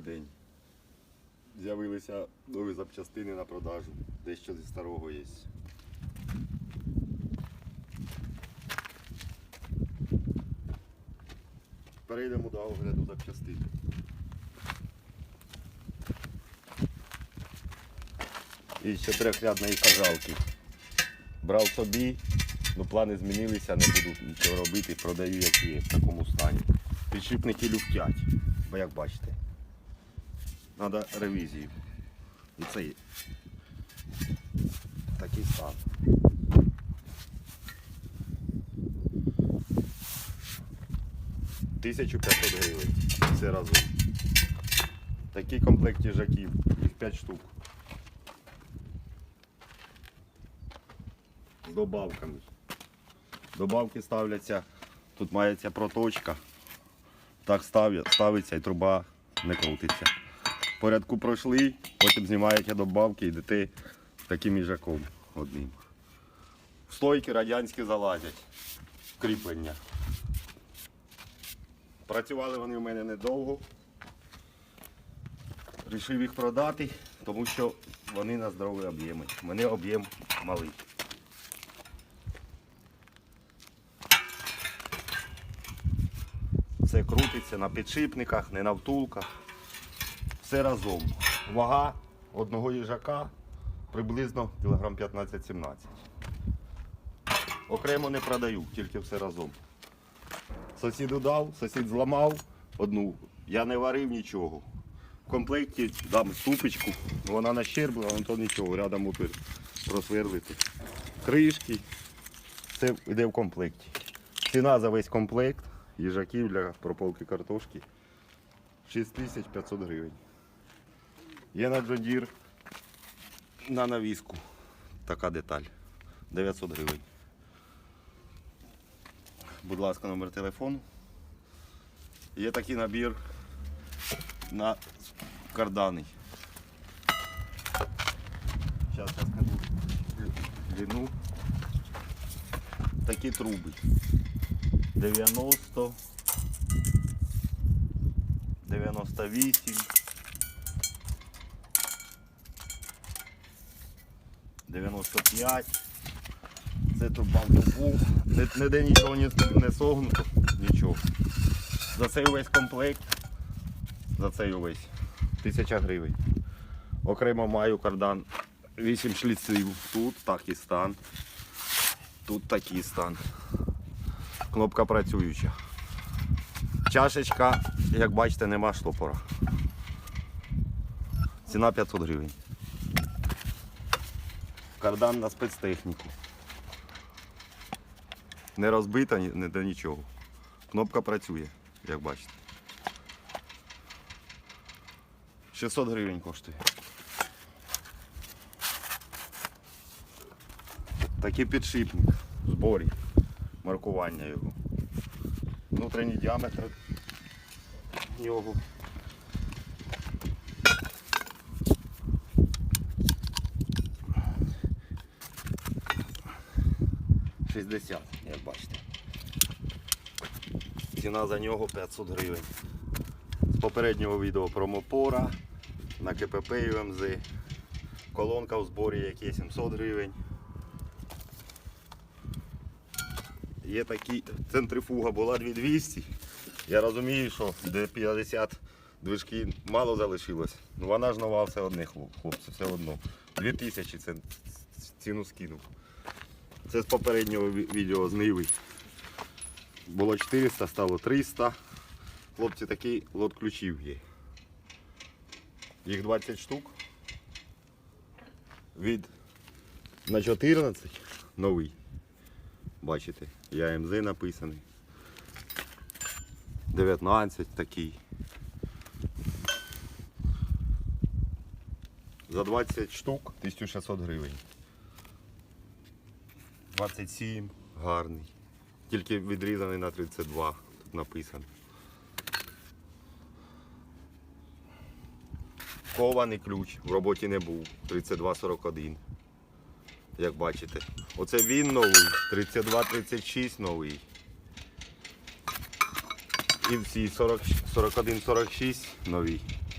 день. З'явилися нові запчастини на продажу. Дещо зі старого є. Перейдемо до огляду запчастин. І чотирьохрядної кажалки. Брав собі, ну плани змінилися, не буду нічого робити, продаю як є в такому стані. Підшипники люфтять, бо як бачите. Треба ревізію. І це є. такий стан. Тисячу 500 гривень. Все разом. Такий комплект їжаків, їх 5 штук. З добавками. Добавки ставляться, тут мається проточка. Так ставиться і труба не крутиться. Порядку пройшли, потім знімаєте добавки і йдете таким їжаком одним. В стойки радянські залазять. Кріплення. Працювали вони в мене недовго. Рішив їх продати, тому що вони на здорові об'єми. Мене об'єм малий. Все крутиться на підшипниках, не на втулках. Все разом. Вага одного їжака приблизно кілограм 15-17. Окремо не продаю, тільки все разом. Сусіду дав, сусід зламав одну. Я не варив нічого. В комплекті дам ступочку, вона нащербла, але то нічого, рядом опір просверлити. Кришки, все йде в комплекті. Ціна за весь комплект їжаків для прополки картошки 6500 гривень. Є на Джодір на навіску. Така деталь. 900 гривень. Будь ласка, номер телефону. Є такий набір на кардани. Зараз я скажу длину. Такі труби. 90, 98, 95. Це труба в трубу. Ні- Ніде нічого не, не согнуто, нічого. За цей увесь комплект, за цей увесь, тисяча гривень. Окремо маю кардан 8 шліців. Тут такий стан. Тут такий стан. Кнопка працююча. Чашечка, як бачите, нема штопора. Ціна 500 гривень кардан на спецтехніку. Не розбита, не до нічого. Кнопка працює, як бачите. 600 гривень коштує. Такий підшипник зборі, маркування його. Внутрішній діаметр нього. 60, як бачите. Ціна за нього 500 гривень. З попереднього відео про мопора на КПП ем і МЗ. Колонка в зборі як є 700 гривень. Є такі центрифуга була 2200. Я розумію, що де 50 движки мало залишилось. Ну Вона ж нова все одне, хлопці, все одно. 2000 це ціну скинув. Це з попереднього відео з Ниви. Було 400, стало 300. Хлопці, такий лот ключів є. Їх 20 штук. Від на 14 новий. Бачите, я МЗ написаний. 19 такий. За 20 штук 1600 гривень. 27 гарний. Тільки відрізаний на 32, тут написано. Кований ключ в роботі не був. 3241. Як бачите. Оце він новий, 32-36 новий. І всі 41-46 нові.